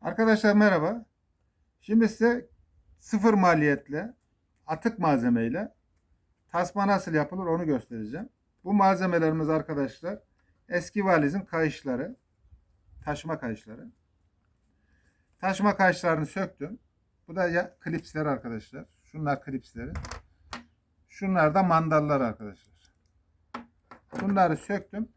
Arkadaşlar merhaba. Şimdi size sıfır maliyetle atık malzemeyle tasma nasıl yapılır onu göstereceğim. Bu malzemelerimiz arkadaşlar eski valizin kayışları, taşıma kayışları. Taşıma kayışlarını söktüm. Bu da ya, klipsler arkadaşlar. Şunlar klipsleri. Şunlar da mandallar arkadaşlar. Bunları söktüm.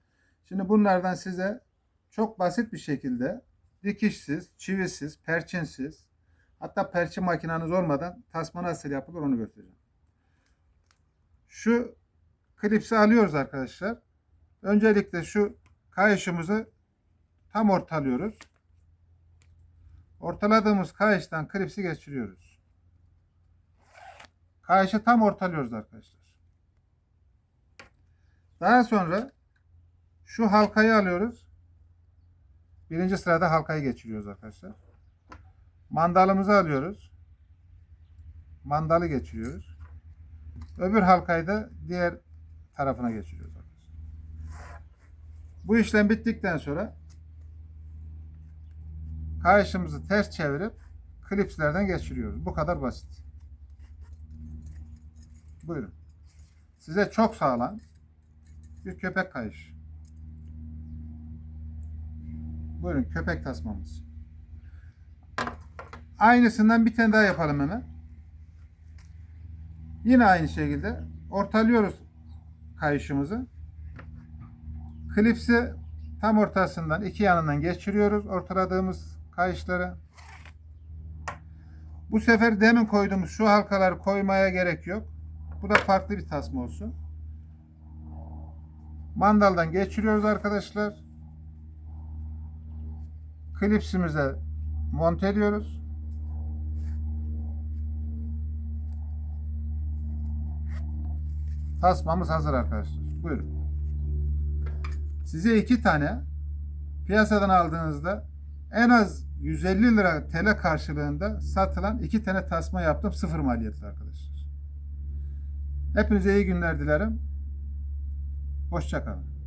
Şimdi bunlardan size çok basit bir şekilde dikişsiz, çivisiz, perçinsiz hatta perçin makineniz olmadan tasma nasıl yapılır onu göstereceğim. Şu klipsi alıyoruz arkadaşlar. Öncelikle şu kayışımızı tam ortalıyoruz. Ortaladığımız kayıştan klipsi geçiriyoruz. Kayışı tam ortalıyoruz arkadaşlar. Daha sonra şu halkayı alıyoruz. Birinci sırada halkayı geçiriyoruz arkadaşlar. Mandalımızı alıyoruz. Mandalı geçiriyoruz. Öbür halkayı da diğer tarafına geçiriyoruz arkadaşlar. Bu işlem bittikten sonra kayışımızı ters çevirip klipslerden geçiriyoruz. Bu kadar basit. Buyurun. Size çok sağlam bir köpek kayış. Buyurun köpek tasmamız. Aynısından bir tane daha yapalım hemen. Yine aynı şekilde ortalıyoruz kayışımızı. Klipsi tam ortasından iki yanından geçiriyoruz ortaladığımız kayışları. Bu sefer demin koyduğumuz şu halkaları koymaya gerek yok. Bu da farklı bir tasma olsun. Mandaldan geçiriyoruz arkadaşlar. Klipsimize monte ediyoruz. Tasmamız hazır arkadaşlar. Buyurun. Size iki tane piyasadan aldığınızda en az 150 lira TL karşılığında satılan iki tane tasma yaptım. Sıfır maliyetli arkadaşlar. Hepinize iyi günler dilerim. Hoşçakalın.